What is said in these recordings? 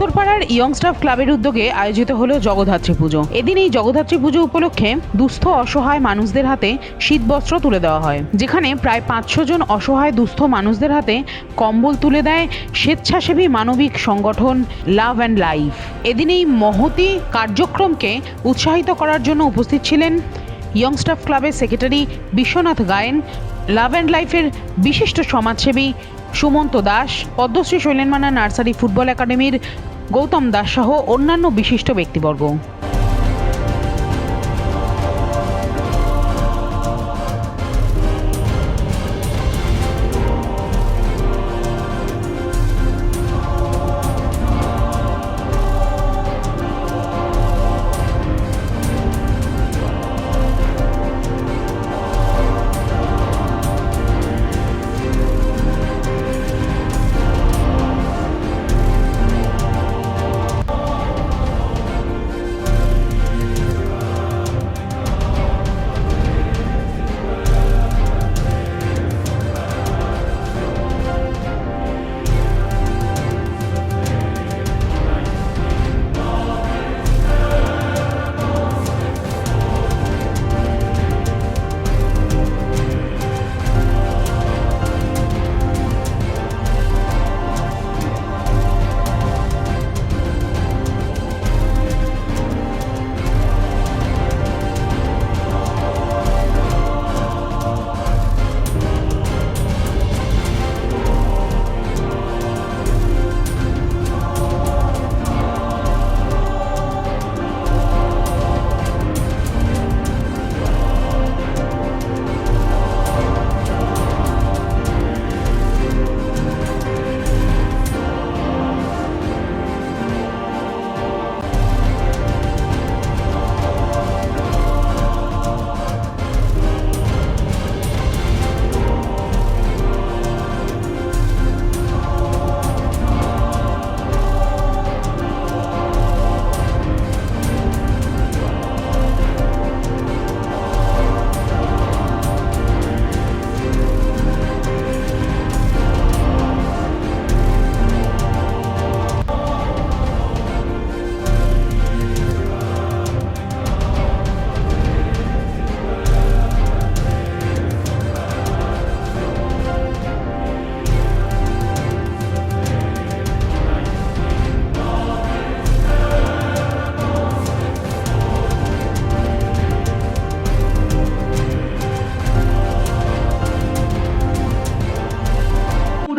উত্তরপাড়ার young staff ক্লাবের উদ্যোগে আয়োজিত হলো জগদ্ধাত্রী পুজো। এদিন এই জগদ্ধাত্রী পুজো উপলক্ষে দুস্থ অসহায় মানুষদের হাতে শীতবস্ত্র তুলে দেওয়া হয়। যেখানে প্রায় পাঁচশো জন অসহায় দুস্থ মানুষদের হাতে কম্বল তুলে দেয় স্বেচ্ছাসেবী মানবিক সংগঠন লাভ অ্যান্ড লাইফ। এদিন এই মহতি কার্যক্রমকে উৎসাহিত করার জন্য উপস্থিত ছিলেন ইয়ং স্টাফ ক্লাবের secretary Biswanath Gayen, love and লাইফের বিশিষ্ট সমাজসেবী সুমন্ত দাস, পদ্মশ্রী শৈলেনমানা নার্সারি ফুটবল একাডেমির গৌতম দাস সহ অন্যান্য বিশিষ্ট ব্যক্তিবর্গ।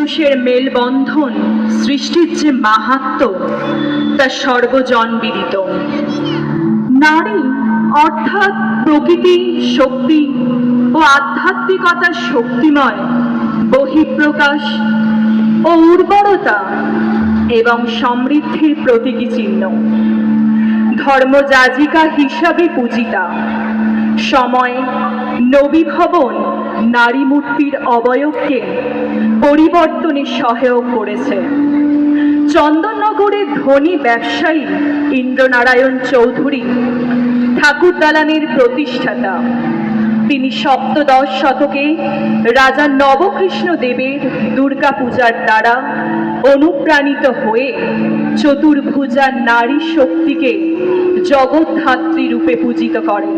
পুরুষের মেলবন্ধন সৃষ্টির যে মাহাত্ম তা সর্বজন বিদিত নারী অর্থাৎ প্রকৃতি শক্তি ও আধ্যাত্মিকতার শক্তিময় বহিঃপ্রকাশ ও উর্বরতা এবং সমৃদ্ধির প্রতীকী চিহ্ন। ধর্মযাজিকা হিসাবে পূজিতা। সময় নবীভবন নারী মূর্তির অবয়বকে পরিবর্তনে সহায়ক করেছে। চন্দননগরের ধনী ব্যবসায়ী ইন্দ্রনারায়ণ চৌধুরী ঠাকুর দালানের প্রতিষ্ঠাতা। তিনি সপ্তদশ শতকে রাজা নবকৃষ্ণ দেবের দুর্গাপূজার দ্বারা অনুপ্রাণিত হয়ে চতুর্ভুজা নারী শক্তিকে জগদ্ধাত্রী রূপে পূজিত করেন।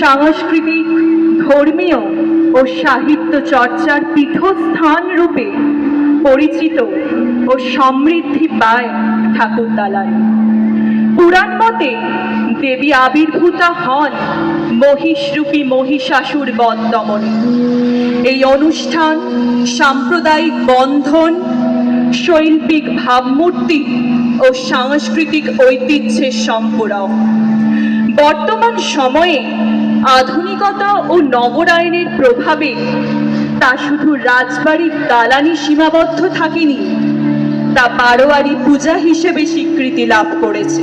সাংস্কৃতিক ধর্মীয় ও সাহিত্য চর্চার পীঠস্থান রূপে পরিচিত ও সমৃদ্ধি পায় ঠাকুর দালান পুরাণ মতে দেবী আবির্ভূতা হন মহিষরূপী মহিষাসুর বধ এই অনুষ্ঠান সাম্প্রদায়িক বন্ধন, শৈল্পিক ভাবমূর্তি ও সাংস্কৃতিক ঐতিহ্যের সম্পূরক। বর্তমান সময়ে আধুনিকতা ও নগরায়নের প্রভাবে তা শুধু রাজবাড়ির দালানি সীমাবদ্ধ থাকেনি, তা বারোয়ারি পূজা হিসেবে স্বীকৃতি লাভ করেছে।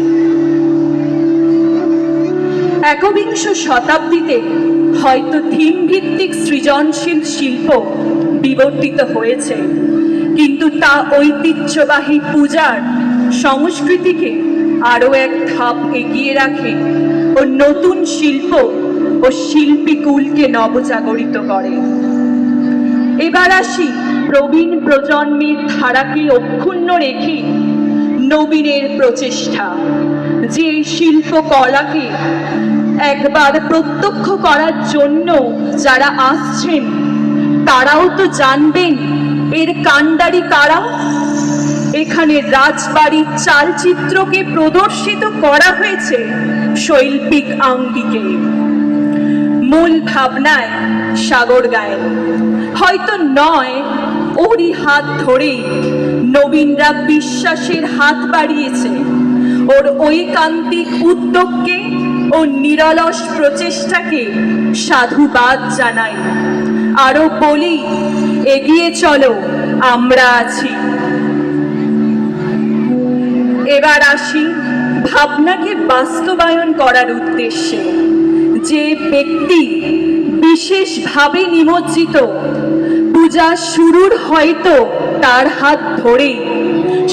একবিংশ শতাব্দীতে হয়তো থিম ভিত্তিক সৃজনশীল শিল্প বিবর্তিত হয়েছে, কিন্তু তা ঐতিহ্যবাহী পূজার সংস্কৃতিকে আরও এক ধাপ এগিয়ে রাখে ও নতুন শিল্প ও শিল্পী কুলকে নবজাগরিত করে। এবার আসি প্রবীণ প্রজন্মের ধারাকে অক্ষুণ্ণ রেখে নবীনের প্রচেষ্টা। যে শিল্পকলাকে একবার প্রত্যক্ষ করার জন্য যারা আসছেন, তারাও তো জানবেন, এর কাণ্ডারি কারা? এখানে রাজবাড়ির চালচিত্রকে প্রদর্শিত করা হয়েছে শৈল্পিক আঙ্গিকে। মূল ভাবনায় সাগর গায়েন হয়তো নয়, ওরই হাত ধরেই নবীনরা বিশ্বাসের হাত বাড়িয়েছে। ওর ঐকান্তিক উদ্যোগকে ও নিরলস প্রচেষ্টাকে সাধুবাদ জানাই। আরও বলি, এগিয়ে চলো, আমরা আছি। এবার আসি ভাবনাকে বাস্তবায়ন করার উদ্দেশ্যে। যে ব্যক্তি বিশেষভাবে নিমজ্জিত, পূজা শুরুর হয়তো তার হাত ধরেই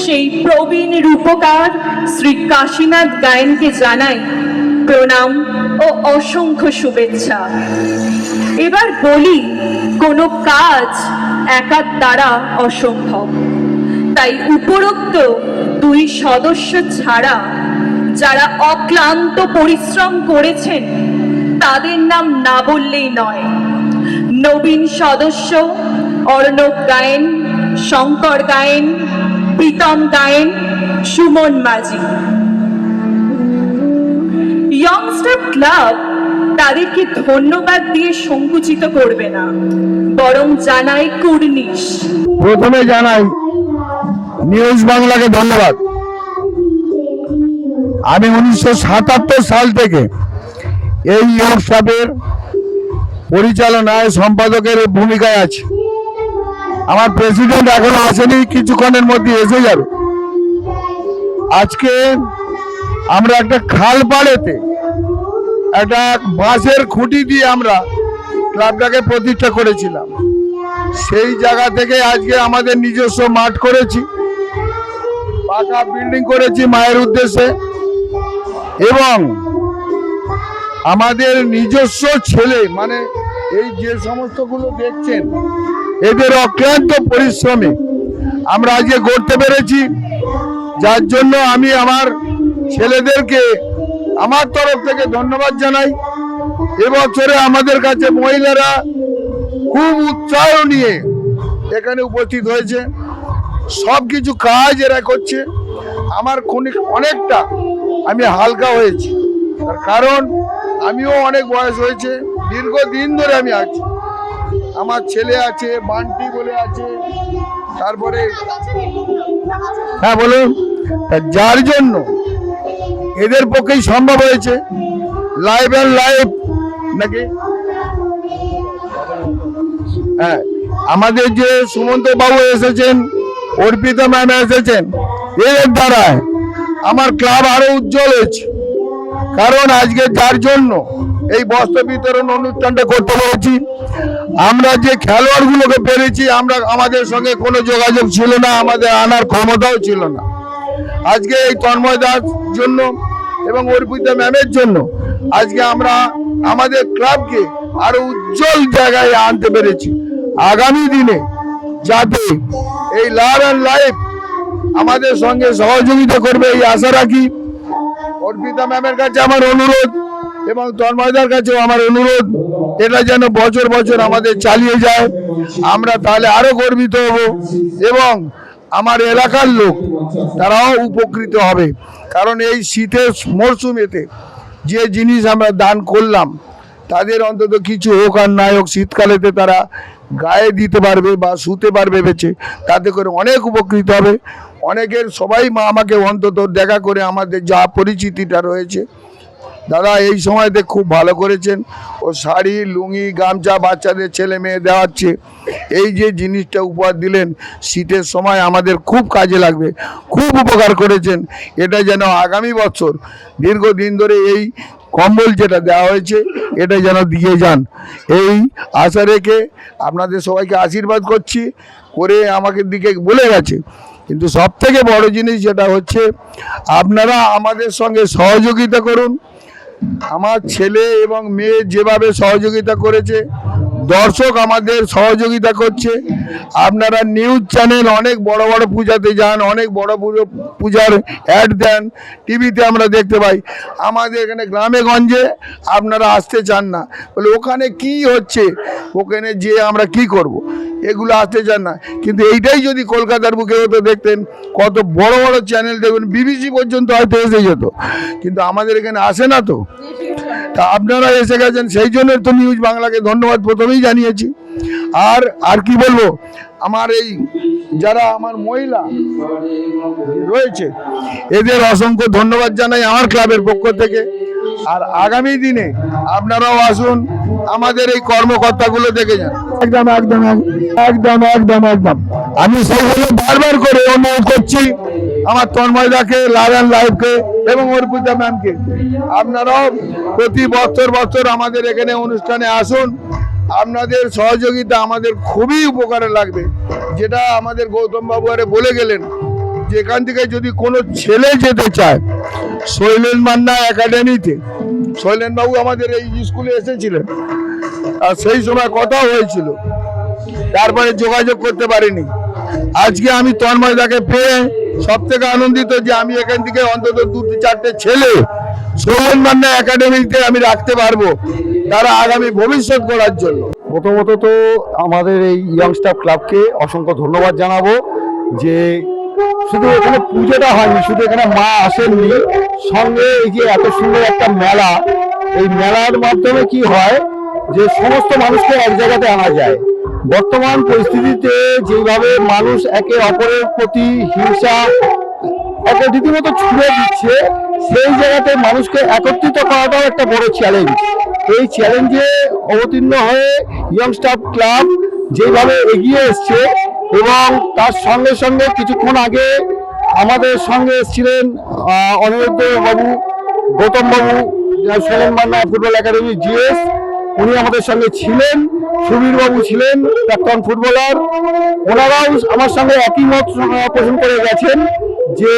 সেই প্রবীণ রূপকার শ্রী কাশীনাথ গায়েনকে জানাই প্রণাম ও অসংখ্য শুভেচ্ছা। এবার বলি, কোনো কাজ একার দ্বারা অসম্ভব। তাই উপরোক্ত দুই সদস্য ছাড়া যারা অক্লান্ত পরিশ্রম করেছেন তাদের নাম না বললেই নয়। নবীন সদস্য অর্ণব গায়েন, শঙ্কর গায়েন, প্রীতম গায়েন, সুমন মাঝি। ইয়ংস্টার ক্লাব তাদেরকে ধন্যবাদ দিয়ে সংকুচিত করবে না, বরং জানায় কুর্নিশ। প্রথমে জানাই, নিউজ বাংলাকে ধন্যবাদ। আমি উনিশশো সাতাত্তর সাল থেকে এই ওয়ার্কশপের পরিচালনায় সম্পাদকের ভূমিকায় আছে। আমার প্রেসিডেন্ট এখনও আসেনি, কিছুক্ষণের মধ্যে এসে যাবে। আজকে আমরা একটা খাল পাড়েতে একটা বাঁশের খুঁটি দিয়ে আমরা ক্লাবটাকে প্রতিষ্ঠা করেছিলাম। সেই জায়গা থেকে আজকে আমাদের নিজস্ব মাঠ করেছি, পাকা বিল্ডিং করেছি মায়ের উদ্দেশ্যে এবং আমাদের নিজস্ব ছেলে মানে এই যে সমস্তগুলো দেখছেন, এদের অক্লান্ত পরিশ্রমে আমরা আজকে করতে পেরেছি। যার জন্য আমি আমার ছেলেদেরকে আমার তরফ থেকে ধন্যবাদ জানাই। এবছরে আমাদের কাছে মহিলারা খুব উৎসাহ নিয়ে এখানে উপস্থিত হয়েছে। সব কিছু কাজ এরা করছে। আমার ক্ষণিক অনেকটা আমি হালকা হয়েছি। কারণ আমিও অনেক বয়স হয়েছে দীর্ঘদিন ধরে আমি আছি। আমার ছেলে আছে বান্টি বলে আছে তারপরে হ্যাঁ বলুন। যার জন্য এদের পক্ষেই সম্ভব হয়েছে লাইভ অ্যান্ড লাইভ নাকি? হ্যাঁ আমাদের যে সুমন্ত বাবু এসেছেন অর্পিতা ম্যাম এসেছেন এর দ্বারায় আমার ক্লাব আরও উজ্জ্বল হয়েছে। কারণ আজকে যার জন্য এই বস্ত্র বিতরণ অনুষ্ঠানটা করতে পেরেছি। আমরা যে খেলোয়াড়গুলোকে পেরেছি, আমরা আমাদের সঙ্গে কোনো যোগাযোগ ছিল না, আমাদের আনার ক্ষমতাও ছিল না। আজকে এই তন্ময় দাস জন্য এবং অর্পিতা ম্যামের জন্য আজকে আমরা আমাদের ক্লাবকে আরও উজ্জ্বল জায়গায় আনতে পেরেছি। আগামী দিনে যাতে এই লাভ অ্যান্ড লাইফ আমাদের সঙ্গে সহযোগিতা করবে, এই আশা রাখি। অর্পিতা ম্যামের কাছে আমার অনুরোধ এবং তন্ময়দার কাছেও আমার অনুরোধ, এটা যেন বছর বছর আমাদের চালিয়ে যায়। আমরা তাহলে আরও গর্বিত হব এবং আমার এলাকার লোক, তারাও উপকৃত হবে। কারণ এই শীতের মরশুমেতে যে জিনিস আমরা দান করলাম, তাদের অন্তত কিছু হোক আর নাই হোক, শীতকালেতে তারা গায়ে দিতে পারবে বা শুতে পারবে বেঁচে, তাতে করে অনেক উপকৃত হবে। অনেকের সবাই মা আমাকে অন্তত দেখা করে আমাদের যা পরিচিতিটা রয়েছে। দাদা, এই সময়তে খুব ভালো করেছেন। ও শাড়ি, লুঙ্গি, গামছা বাচ্চাদের, ছেলে মেয়ে দেওয়াচ্ছে। এই যে জিনিসটা উপহার দিলেন, শীতের সময় আমাদের খুব কাজে লাগবে। খুব উপকার করেছেন। এটা যেন আগামী বছর, দীর্ঘদিন ধরে এই কম্বল যেটা দেওয়া হয়েছে, এটা যেন দিয়ে যান। এই আশা রেখে আপনাদের সবাইকে আশীর্বাদ করছি। করে আমাকে দিকে বলে গেছে। কিন্তু সব থেকে বড় জিনিস যেটা হচ্ছে, আপনারা আমাদের সঙ্গে সহযোগিতা করুন। আমার ছেলে এবং মেয়ে যেভাবে সহযোগিতা করেছে দর্শক আমাদের সহযোগিতা করছে। আপনারা নিউজ চ্যানেল অনেক বড় বড় পূজাতে যান, অনেক বড় পুজো পূজার অ্যাড দেন টিভিতে আমরা দেখতে পাই। আমাদের এখানে গ্রামে গঞ্জে আপনারা আসতে চান না। বলে ওখানে কি হচ্ছে? ওখানে যে আমরা কি করব। এগুলো আসতে চান না। কিন্তু এইটাই যদি কলকাতার বুকে হতো, দেখতেন কত বড় বড় চ্যানেল দেখবেন বিবিসি পর্যন্ত হয়তো এসে যেত। কিন্তু আমাদের এখানে আসে না তো। তা আপনারা এসে গেছেন, সেই জন্য তো নিউজ বাংলাকে ধন্যবাদ প্রথমেই জানিয়েছি। আর আর কি বলব? আমার এই যারা আমার মহিলা রয়েছে এদের অসংখ্য ধন্যবাদ জানাই আমার ক্লাবের পক্ষ থেকে। আর আগামী দিনে আপনারাও আসুন আমাদের এই কর্মকর্তাগুলো দেখে যান। একদম একদম একদম একদম একদম। আমি সেইগুলো বারবার করে অনুরোধ করছি আমার তন্ময়দাকে লাগান লাইভকে এবং অর্পিতা ম্যামকে। আপনারাও প্রতি বছর বছর আমাদের এখানে অনুষ্ঠানে আসুন। আপনাদের সহযোগিতা আমাদের খুবই উপকারে লাগবে। যেটা আমাদের গৌতম বাবু আরে বলে গেলেন যে এখান থেকে যদি কোনো ছেলে যেতে চায়, শৈলেন মান্না একাডেমিতে, শৈলেন বাবু আমাদের এই স্কুলে এসেছিলেন, আর সেই সময় কথাও হয়েছিল, তারপরে যোগাযোগ করতে পারিনি। আজকে আমি তন্ময়দাকে পেয়ে সব থেকে আনন্দিত যে আমি এখান থেকে অন্তত দুটি চারটে ছেলে সোহন মান্না একাডেমিতে আমি রাখতে পারব। তারা আগামী ভবিষ্যৎ করার জন্য। প্রথমত তো আমাদের এই ইয়াং স্টাফ ক্লাবকে অসংখ্য ধন্যবাদ জানাব যে শুধু এখানে পুজোটা হয়নি, শুধু এখানে মা আসেননি। সঙ্গে এই যে এত সুন্দর একটা মেলা, এই মেলার মাধ্যমে কি হয় যে সমস্ত মানুষকে এক জায়গাতে আনা যায়। বর্তমান পরিস্থিতিতে যেভাবে মানুষ একে অপরের প্রতি হিংসা একটা রীতিমতো ছুড়ে দিচ্ছে, সেই জায়গাতে মানুষকে একত্রিত করাটাও একটা বড় চ্যালেঞ্জ এই চ্যালেঞ্জে অবতীর্ণ হয়ে ইয়ং স্টাফ ক্লাব যেভাবে এগিয়ে এসছে এবং তার সঙ্গে সঙ্গে কিছুক্ষণ আগে আমাদের সঙ্গে এসেছিলেন Aniruddha babu, Gautam babu Sailen Manna football academy GS, উনি আমাদের সঙ্গে ছিলেন, সুবীর বাবু ছিলেন, প্রাক্তন ফুটবলার। ওনারাও আমার সঙ্গে একই মত পোষণ করে গেছেন যে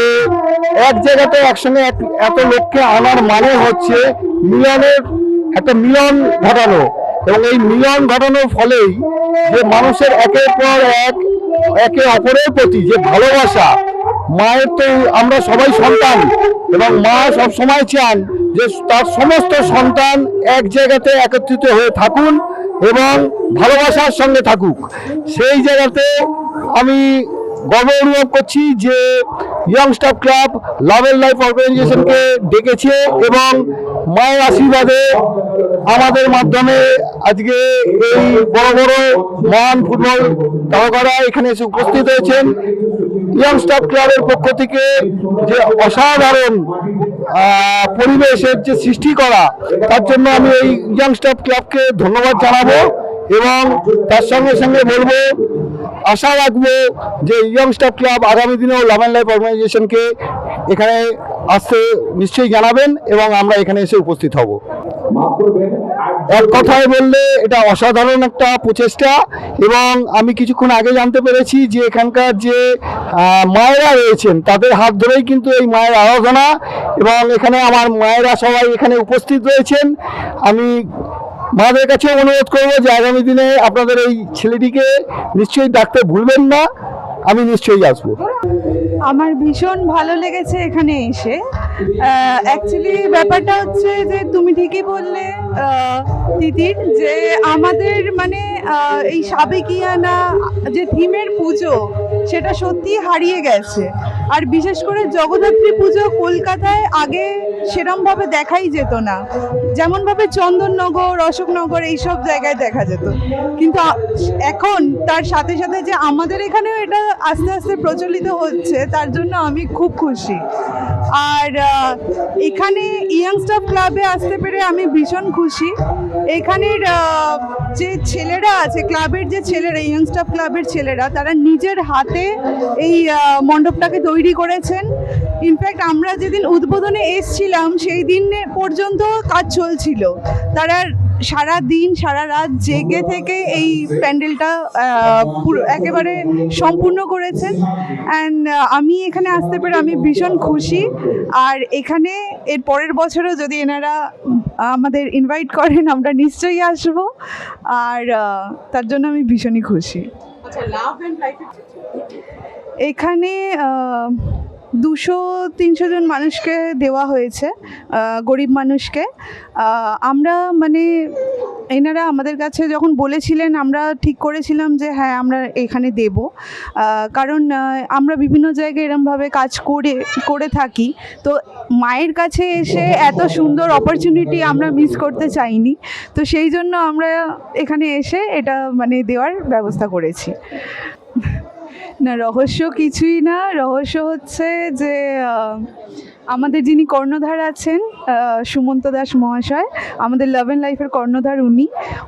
এক জায়গাতে একসঙ্গে এক- এত লোককে আনার মানে হচ্ছে মিলনের একটা মিলন ঘটানো। এবং এই মিলন ঘটানোর ফলেই যে মানুষের একের পর এক, একে অপরের প্রতি যে ভালোবাসা, মায়ের তো আমরা সবাই সন্তান, এবং মা সব সময় চান যে তার সমস্ত সন্তান এক জায়গাতে একত্রিত হয়ে থাকুন এবং ভালোবাসার সঙ্গে থাকুক। সেই জায়গাতে আমি গর্ব অনুভব করছি যে young staff club love and life অর্গানাইজেশনকে ডেকেছে এবং মায়ের আশীর্বাদে আমাদের মাধ্যমে আজকে এই বড় বড় মহান ফুটবল তারকারা এখানে এসে উপস্থিত হয়েছেন। ইয়ং স্টাফ ক্লাবের পক্ষ থেকে যে অসাধারণ পরিবেশের যে সৃষ্টি করা, তার জন্য আমি এই ইয়ং স্টাফ ক্লাবকে ধন্যবাদ জানাব এবং তার সঙ্গে সঙ্গে বলব আশা রাখব যে ইয়ং স্টাফ ক্লাব আগামী দিনেও লাভ অ্যান্ড লাইফ অর্গানাইজেশনকে এখানে আসতে নিশ্চয়ই জানাবেন এবং আমরা এখানে এসে উপস্থিত হব। এক কথায় বললে এটা অসাধারণ একটা প্রচেষ্টা এবং আমি কিছুক্ষণ আগে জানতে পেরেছি যে এখানকার যে মায়েরা রয়েছেন, তাদের হাত ধরেই কিন্তু এই মায়ের আরাধনা এবং এখানে আমার মায়েরা সবাই এখানে উপস্থিত রয়েছেন। আমি মাদের কাছে অনুরোধ করব যে আগামী দিনে আপনাদের এই ছেলেটিকে নিশ্চয়ই ডাকতে ভুলবেন না, আমি নিশ্চয়ই আসব। আমার ভীষণ ভালো লেগেছে এখানে এসে। অ্যাকচুয়ালি ব্যাপারটা হচ্ছে যে তুমি ঠিকই বললে তিতির, যে আমাদের মানে এই সাবেকিয়ানা যে থিমের পুজো, সেটা সত্যি হারিয়ে গেছে। আর বিশেষ করে জগদ্ধাত্রী পুজো কলকাতায় আগে সেরমভাবে দেখাই যেত না। যেমনভাবে চন্দননগর, অশোকনগর, এইসব জায়গায় দেখা যেত। কিন্তু এখন তার সাথে সাথে যে আমাদের এখানেও এটা আস্তে আস্তে প্রচলিত হচ্ছে, তার জন্য আমি খুব খুশি। আর এখানে ইয়াং স্টাফ ক্লাবে আসতে পেরে আমি ভীষণ খুশি এখানের যে ছেলেরা আছে, ক্লাবের যে ছেলেরা ইয়াং স্টাফ ক্লাবের ছেলেরা, তারা নিজের হাতে এই মণ্ডপটাকে তৈরি করেছেন। ইনফ্যাক্ট আমরা যেদিন উদ্বোধনে এসছিলাম, সেই দিন পর্যন্ত কাজ চলছিল। তারা সারা দিন, সারা রাত জেগে থেকে এই প্যান্ডেলটা একেবারে সম্পূর্ণ করেছেন। অ্যান্ড আমি এখানে আসতে পেরে আমি ভীষণ খুশি। আর এখানে, এর পরের বছরও যদি এনারা আমাদের ইনভাইট করেন আমরা নিশ্চয়ই আসব। আর তার জন্য আমি ভীষণই খুশি। এখানে দুশো তিনশো জন মানুষকে দেওয়া হয়েছে গরিব মানুষকে। আমরা মানে এনারা আমাদের কাছে যখন বলেছিলেন, আমরা ঠিক করেছিলাম যে হ্যাঁ আমরা এখানে দেব। কারণ আমরা বিভিন্ন জায়গায় এরমভাবে কাজ করে করে থাকি। তো মায়ের কাছে এসে এত সুন্দর অপরচুনিটি আমরা মিস করতে চাইনি। তো সেই জন্য আমরা এখানে এসে এটা মানে দেওয়ার ব্যবস্থা করেছি। না, রহস্য কিছুই না। রহস্য হচ্ছে যে আমাদের যিনি কর্ণধার আছেন সুমন্ত দাস মহাশয়, আমাদের লাভ অ্যান্ড লাইফের কর্ণধার উনি,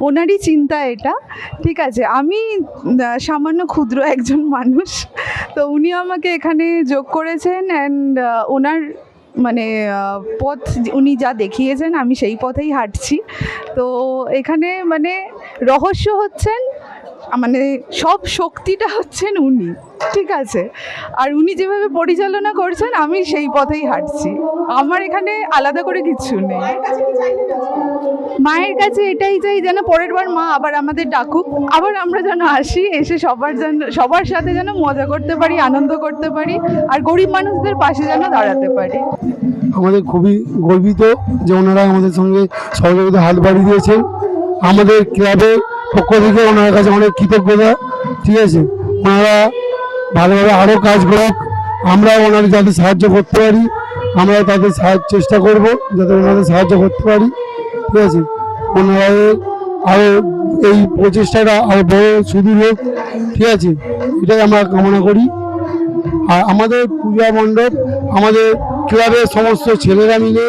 ওনারই চিন্তা এটা। ঠিক আছে, আমি সামান্য ক্ষুদ্র একজন মানুষ, তো উনি আমাকে এখানে যোগ করেছেন অ্যান্ড ওনার মানে পথ, উনি যা দেখিয়েছেন, আমি সেই পথেই হাঁটছি। তো এখানে মানে রহস্য হচ্ছেন মানে সব শক্তিটা হচ্ছেন উনি, ঠিক আছে? আর উনি যেভাবে পরিচালনা করছেন, আমি সেই পথেই হাঁটছি। আমার এখানে আলাদা করে কিচ্ছু নেই। মায়ের কাছে এটাই চাই যেন পরের বার মা আবার আমাদের ডাকুক, আবার আমরা যেন আসি, এসে সবার যেন, সবার সাথে যেন মজা করতে পারি, আনন্দ করতে পারি, আর গরিব মানুষদের পাশে যেন দাঁড়াতে পারি। আমাদের খুবই গর্বিত যে ওনারা আমাদের সঙ্গে সহযোগিতা হাত বাড়িয়ে দিয়েছেন। আমাদের ক্লাবের পক্ষ থেকে ওনার কাছে অনেক কৃতজ্ঞতা। ঠিক আছে? ওনারা ভালোভাবে আরও কাজ করুক। আমরা ওনাদের যাতে সাহায্য করতে পারি আমরা তাদের সাহায্য চেষ্টা করব, যাতে ওনাদের সাহায্য করতে পারি। ঠিক আছে? ওনারা আরও এই প্রচেষ্টাটা আরও বড় সুদূর হোক। ঠিক আছে? এটাই আমরা কামনা করি। আর আমাদের পূজা মণ্ডপ, আমাদের ক্লাবের সমস্ত ছেলেরা মিলে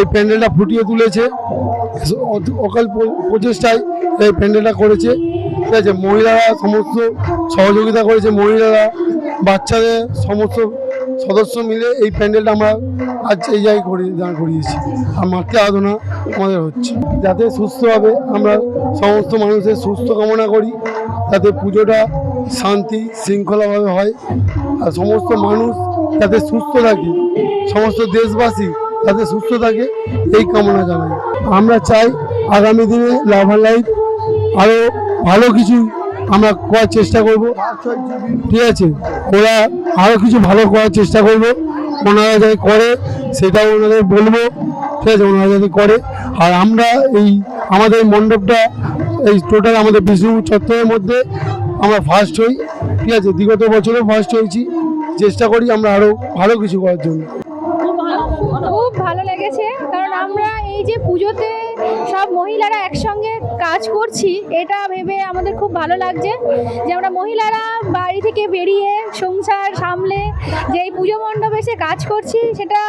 এই প্যান্ডেলটা ফুটিয়ে তুলেছে। অকাল প্রচেষ্টায় এই প্যান্ডেলটা করেছে। ঠিক আছে, মহিলারা সমস্ত সহযোগিতা করেছে, মহিলারা, বাচ্চাদের সমস্ত সদস্য মিলে এই প্যান্ডেলটা আমরা আজ এই জায়গায় করে দাঁড় করিয়েছি। আর মাতৃ আরাধনা আমাদের হচ্ছে। যাতে সুস্থভাবে আমরা সমস্ত মানুষের সুস্থ কামনা করি, যাতে পুজোটা শান্তি শৃঙ্খলাভাবে হয়। আর সমস্ত মানুষ যাতে সুস্থ থাকে, সমস্ত দেশবাসী যাতে সুস্থ থাকে, এই কামনা জানাই। আমরা চাই আগামী দিনে লাভ লাইফ আরও ভালো কিছু আমরা করার চেষ্টা করব। ঠিক আছে? ওরা আরও কিছু ভালো করার চেষ্টা করব। ওনারা যাতে করে, সেটাও ওনাদের বলব। ঠিক আছে? ওনারা যাতে করে। আর আমরা এই আমাদের মণ্ডপটা, এই টোটাল আমাদের বিষ্ণু চত্বরের মধ্যে আমরা ফার্স্ট হই। ঠিক আছে? বিগত বছরেও ফার্স্ট হয়েছি। চেষ্টা করি আমরা আরও ভালো কিছু করার জন্য। খুব ভালো লেগেছে। কারণ আমরা এই যে পুজোতে সব মহিলারা একসঙ্গে কাজ করছি, এটা ভেবে আমাদের খুব ভালো লাগছে যে আমরা মহিলারা বাড়ি থেকে বেরিয়ে সংসার সামলে যে এই পুজো মণ্ডপে এসে কাজ করছি, সেটা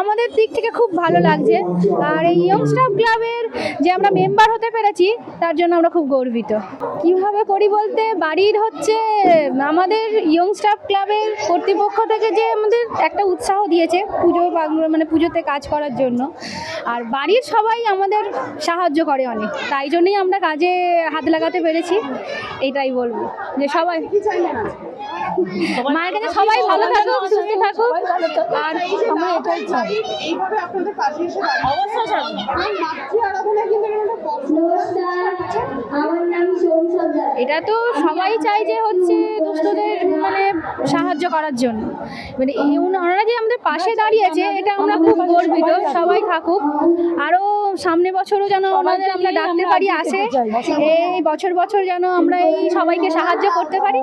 আমাদের দিক থেকে খুব ভালো লাগছে। আর এই ইয়ং স্টাফ ক্লাবের যে আমরা মেম্বার হতে পেরেছি, তার জন্য আমরা খুব গর্বিত। কীভাবে করি বলতে, বাড়ির হচ্ছে আমাদের ইয়ং স্টাফ ক্লাবের কর্তৃপক্ষ থেকে যে আমাদের একটা উৎসাহ দিয়েছে পুজো মানে পুজোতে কাজ করার জন্য। আর বাড়ির সবাই আমাদের সাহায্য করে অনেক। তাই জন্যই আমরা কাজে হাত লাগাতে পেরেছি, এটাই বলব। যে সবাই মায়ের কাছে সবাই ভালো থাকুক, সুস্থ থাকুক। আর এটা তো সবাই চাই যে হচ্ছে দুস্থদের মানে সাহায্য করার জন্য। মানে ওনারা যে আমাদের পাশে দাঁড়িয়েছে এটা আমরা খুব গর্বিত। সবাই থাকুক। আরও সামনে বছরও যেন ওনাদের আমরা ডাকতে পারি আসে। এই বছর বছর যেন আমরা এই সবাইকে সাহায্য করতে পারি।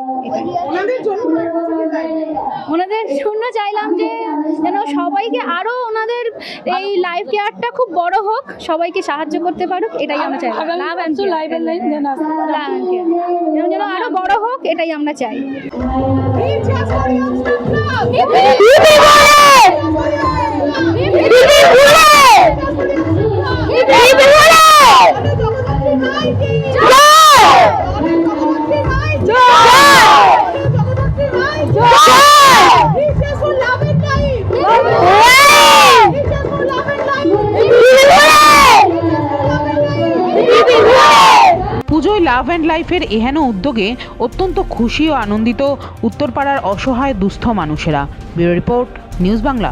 ওনাদের জন্য ওনাদের শূন্য চাইলাম যে যেন সবাইকে আরও ওনাদের এই লাইফ কেয়ারটা খুব বড় হোক সবাইকে সাহায্য করতে পারুক এটাই আমরা চাই। Love and life and life যেন যেন আরও বড় হোক এটাই আমরা চাই। পুজোয় লাভ অ্যান্ড লাইফের এহেন উদ্যোগে অত্যন্ত খুশি ও আনন্দিত উত্তরপাড়ার অসহায় দুস্থ মানুষেরা। Bureau report, news Bangla.